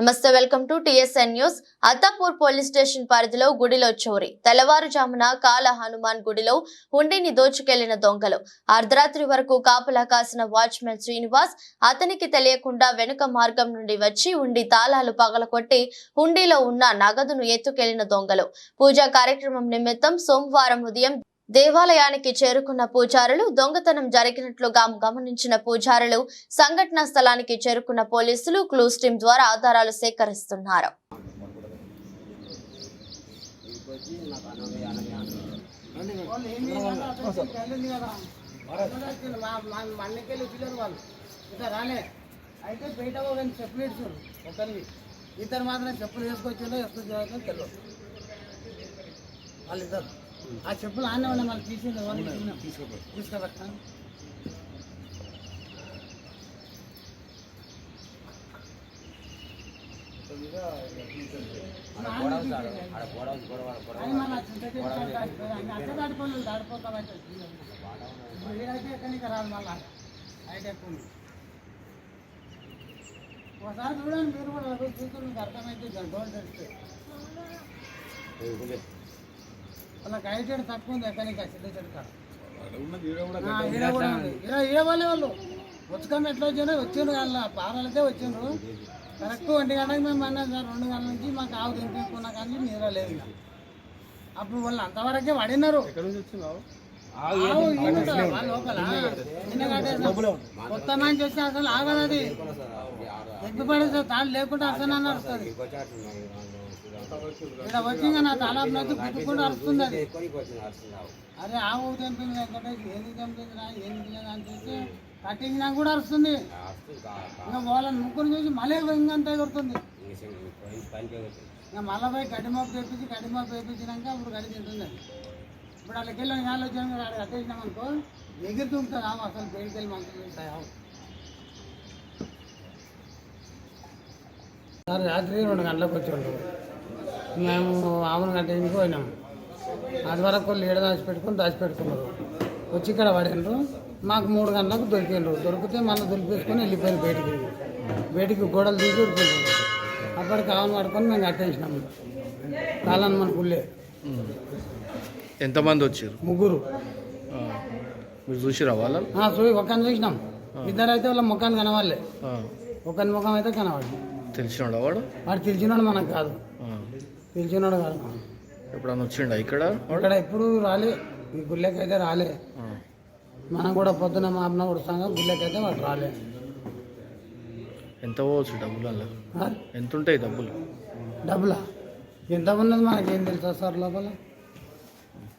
నమస్తే welcome to TSN news. Attapur police station పరిధిలో గుడిలో చోరీ. తెల్లవారుజామున కాల హనుమాన్ గుడిలో హుండీని దోచుకెళ్ళిన దొంగలు. అర్ధరాత్రి వరకు కాపలా కాసిన వాచ్మెన్ శ్రీనివాస్ అతనికి తెలియకుండా వెనుక మార్గం నుండి వచ్చి ఉండి తాళాలు పగలకొట్టి హుండీలో ఉన్న నగదును ఎత్తుకెళ్ళిన దొంగలు. పూజా కార్యక్రమం నిమిత్తం సోమవారం ఉదయం దేవాలయానికి చేరుకున్న పూజారులు దొంగతనం జరిగినట్లుగా గమనించిన పూజారులు సంఘటనా స్థలానికి చేరుకున్న పోలీసులు క్లూస్ టీం ద్వారా ఆధారాలు సేకరిస్తున్నారు. అయితే బయట ఒకరిని చెప్పులు ఇచ్చారు ఒకరిని ఇద్దరు మాత్రం చెప్పులు వేసుకొచ్చిందో వేసుకొచ్చిందో తెలియదు వాళ్ళిద్దరు. ఆ చెప్పులు ఆనే ఉన్నాయి మళ్ళీ అట్లా దాటిపోలేదు, దాటిపోతామంటే. ఇప్పుడు ఈడైతే ఎక్కడికి రాదు మళ్ళా అయితే ఎక్కువ ఒకసారి చూడండి మీరు కూడా పోయి చూస్తే మీకు అర్థమైతే డోర్ తెలిస్తే వాళ్ళకి హైటెడ్ తక్కువ ఉంది ఎక్కడికి చిన్న చెట్టు కాడ ఆ, ఈడ కూడా ఉంది. ఈడ ఈడ వాళ్ళే వాళ్ళు? వచ్చుకొని ఎట్లా వచ్చారో వచ్చిండ్రు వాళ్ళ పారాలకే వచ్చిండ్రు. కరెక్ట్ ఒంటి గంటకి మేము అన్నాం సార్ రెండు గంటల నుంచి మాకు ఆవు తినిపించుకున్నా కానీ నిద్ర లేదు ఇక. అప్పుడు వాళ్ళు అంతవరకే పడినారు. కొత్త మంచి వస్తే అసలు ఆగదు అది ఎగ్గు పడేస్తే తాళ్ళు లేకుండా అసలు నడుస్తుంది ఇక్కడ వచ్చి నా తాళాపు నచ్చి గుద్దుకుంటూ అరుస్తుంది అది. అరే ఆవు తెంపింది వెంకటేష్ ఏది తెంపిందిరా ఏంది లేదా అని చూసి కట్టించినా కూడా అరుస్తుంది. ఇంకా వాళ్ళని ముగ్గురు చూసి మళ్ళీ ఇంకంత ఎగురుతుంది. ఇంకా మళ్ళీ పోయి గడ్డి తెప్పించి గడ్డి మోపు వేపించినాక అప్పుడు గడ్డి తింటుంది అది. ఇప్పుడు వాళ్ళకి వెళ్ళి గాలి వచ్చాను కదా అక్కడ కట్టేసినాం అనుకో ఎగురుతుంటుంది ఆవు అసలు బయటికి వెళ్ళి మంచిగా చూస్తాయి ఆవు. రాత్రి రెండు గంటలకు వచ్చి మేము ఆవును కట్టేందుకు పోయినాము అది వరకు వాళ్ళు ఏడ దాచిపెట్టుకుని దాచిపెట్టుకున్నారు. వచ్చి ఇక్కడ పడిండ్రు. మాకు మూడు గంటలకు దొరికిండ్రు. దొరికితే మళ్ళీ దొరికేసుకొని వెళ్ళిపోయారు బయటికి. బయటికి గోడలు తీసి దొరికిండ్రు అప్పటికి ఆవును పడుకొని మేము కట్టేసినాము కాలాన్ని మన పుల్లే ఎంతమంది వచ్చారు? ముగ్గురు. మీరు చూసిరా వాళ్ళని? ఆ, చూ ఒకరిని చూసినాం. ఇద్దరు అయితే వాళ్ళ ముఖాన్ని కనవాలే. ఒకరి ముఖం అయితే కనవాడు తెలిసినాడా వాడు? వాడు తెలిసినాడు మనకు కాదు. ఆ. తెలిసినాడు కాదు. ఎప్పుడన్నా వచ్చిండా ఇక్కడ? ఇక్కడ ఎప్పుడు రాలే. ఈ గుళ్ళకైతే రాలే. మనం కూడా పొద్దున మాపన కొడుస్తాం గుళ్ళకైతే వాడు రాలే. ఎంత పోవచ్చు డబ్బులు అలా? ఎంత ఉంటాయి డబ్బులు? డబ్బులా? ఎంత ఉన్నది మనకేం తెలుసా సార్ లోపల?